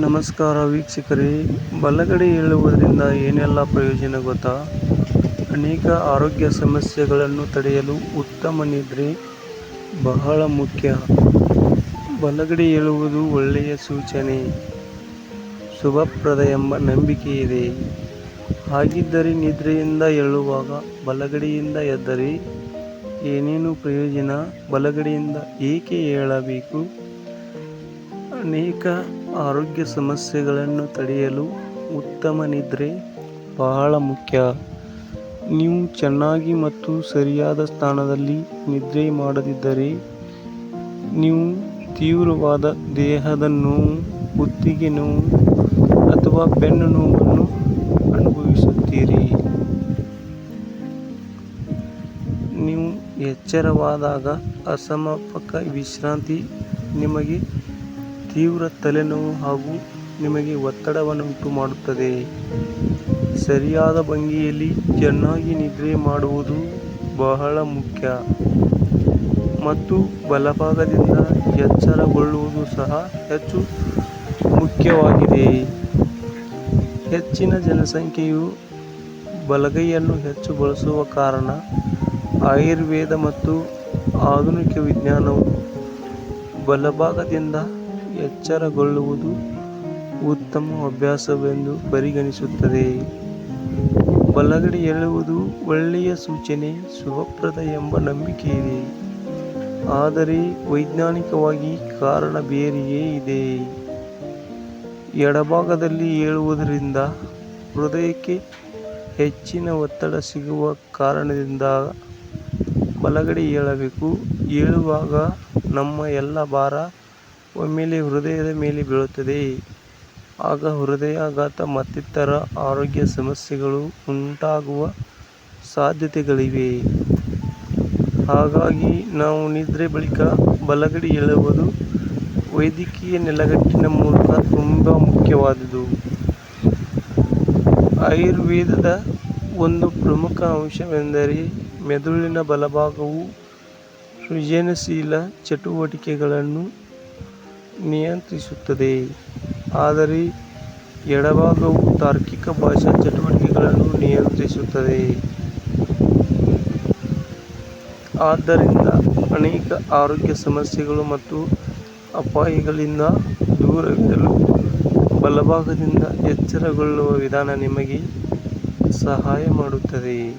ನಮಸ್ಕಾರ ವೀಕ್ಷಕರೇ. ಬಲಗಡೆ ಹೇಳುವುದರಿಂದ ಏನೆಲ್ಲ ಪ್ರಯೋಜನ ಗೊತ್ತಾ? ಅನೇಕ ಆರೋಗ್ಯ ಸಮಸ್ಯೆಗಳನ್ನು ತಡೆಯಲು ಉತ್ತಮ ನಿದ್ರೆ ಬಹಳ ಮುಖ್ಯ. ಬಲಗಡೆ ಏಳುವುದು ಒಳ್ಳೆಯ ಸೂಚನೆ. ಶುಭಪ್ರದ ಎಂಬ ನಂಬಿಕೆ ಇದೆ. ಹಾಗಿದ್ದರೆ ನಿದ್ರೆಯಿಂದ ಏಳುವಾಗ ಬಲಗಡೆಯಿಂದ ಎದ್ದರೆ ಏನೇನು ಪ್ರಯೋಜನ? ಬಲಗಡೆಯಿಂದ ಏಕೆ ಏಳಬೇಕು? ಅನೇಕ ಆರೋಗ್ಯ ಸಮಸ್ಯೆಗಳನ್ನು ತಡೆಯಲು ಉತ್ತಮ ನಿದ್ರೆ ಬಹಳ ಮುಖ್ಯ. ನೀವು ಚೆನ್ನಾಗಿ ಮತ್ತು ಸರಿಯಾದ ಸ್ಥಾನದಲ್ಲಿ ನಿದ್ರೆ ಮಾಡದಿದ್ದರೆ ನೀವು ತೀವ್ರವಾದ ದೇಹದ ನೋವು ಕುತ್ತಿಗೆ ನೋವು ಅಥವಾ ಬೆನ್ನು ನೋವನ್ನು ಅನುಭವಿಸುತ್ತೀರಿ. ನೀವು ಎಚ್ಚರವಾದಾಗ ಅಸಮರ್ಪಕ ವಿಶ್ರಾಂತಿ ನಿಮಗೆ ತೀವ್ರ ತಲೆನೋವು ಹಾಗೂ ನಿಮಗೆ ಒತ್ತಡವನ್ನುಂಟು ಮಾಡುತ್ತದೆ. ಸರಿಯಾದ ಭಂಗಿಯಲ್ಲಿ ಚೆನ್ನಾಗಿ ನಿದ್ರೆ ಮಾಡುವುದು ಬಹಳ ಮುಖ್ಯ. ಮತ್ತು ಬಲಭಾಗದಿಂದ ಎಚ್ಚರಗೊಳ್ಳುವುದು ಸಹ ಹೆಚ್ಚು ಮುಖ್ಯವಾಗಿದೆ. ಹೆಚ್ಚಿನ ಜನಸಂಖ್ಯೆಯು ಬಲಗೈಯನ್ನು ಹೆಚ್ಚು ಬಳಸುವ ಕಾರಣ ಆಯುರ್ವೇದ ಮತ್ತು ಆಧುನಿಕ ವಿಜ್ಞಾನವು ಬಲಭಾಗದಿಂದ ಎಚ್ಚರಗೊಳ್ಳುವುದು ಉತ್ತಮ ಅಭ್ಯಾಸವೆಂದು ಪರಿಗಣಿಸುತ್ತದೆ. ಬಲಗಡೆ ಏಳುವುದು ಒಳ್ಳೆಯ ಸೂಚನೆ ಶುಭಪ್ರದ ಎಂಬ ನಂಬಿಕೆ ಇದೆ ಆದರೆ ವೈಜ್ಞಾನಿಕವಾಗಿ ಕಾರಣ ಬೇರೆಯೇ ಇದೆ. ಎಡಭಾಗದಲ್ಲಿ ಏಳುವುದರಿಂದ ಹೃದಯಕ್ಕೆ ಹೆಚ್ಚಿನ ಒತ್ತಡ ಸಿಗುವ ಕಾರಣದಿಂದ ಬಲಗಡೆ ಏಳಬೇಕು. ಏಳುವಾಗ ನಮ್ಮ ಎಲ್ಲ ಭಾರ ಒಮ್ಮೆಲೆ ಹೃದಯದ ಮೇಲೆ ಬೀಳುತ್ತದೆ. ಆಗ ಹೃದಯಾಘಾತ ಮತ್ತಿತರ ಆರೋಗ್ಯ ಸಮಸ್ಯೆಗಳು ಉಂಟಾಗುವ ಸಾಧ್ಯತೆಗಳಿವೆ. ಹಾಗಾಗಿ ನಾವು ನಿದ್ರೆ ಬಳಿಕ ಬಲಗಡೆ ಏಳುವುದು ವೈದ್ಯಕೀಯ ನೆಲಗಟ್ಟಿನ ಮೂಲಕ ತುಂಬ ಮುಖ್ಯವಾದುದು. ಆಯುರ್ವೇದದ ಒಂದು ಪ್ರಮುಖ ಅಂಶವೆಂದರೆ ಮೆದುಳಿನ ಬಲಭಾಗವು ಸೃಜನಶೀಲ ಚಟುವಟಿಕೆಗಳನ್ನು ನಿಯಂತ್ರಿಸುತ್ತದೆ. ಆದರೆ, ಎಡಭಾಗವು ತಾರ್ಕಿಕ ಭಾಷಾ ಚಟುವಟಿಕೆಗಳನ್ನು ನಿಯಂತ್ರಿಸುತ್ತದೆ. ಆದ್ದರಿಂದ ಅನೇಕ ಆರೋಗ್ಯ ಸಮಸ್ಯೆಗಳು ಮತ್ತು ಅಪಾಯಗಳಿಂದ ದೂರವಿರಲು ಬಲಭಾಗದಿಂದ ಎಚ್ಚರಗೊಳ್ಳುವ ವಿಧಾನ ನಿಮಗೆ ಸಹಾಯ ಮಾಡುತ್ತದೆ.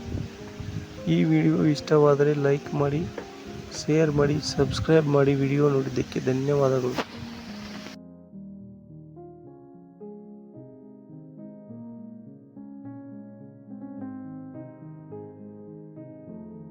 ಈ ವಿಡಿಯೋ ಇಷ್ಟವಾದರೆ ಲೈಕ್ ಮಾಡಿ, ಶೇರ್ ಮಾಡಿ, ಸಬ್ಸ್ಕ್ರೈಬ್ ಮಾಡಿ ವಿಡಿಯೋ ನೋಡಿದ್ದಕ್ಕೆ ಧನ್ಯವಾದಗಳು.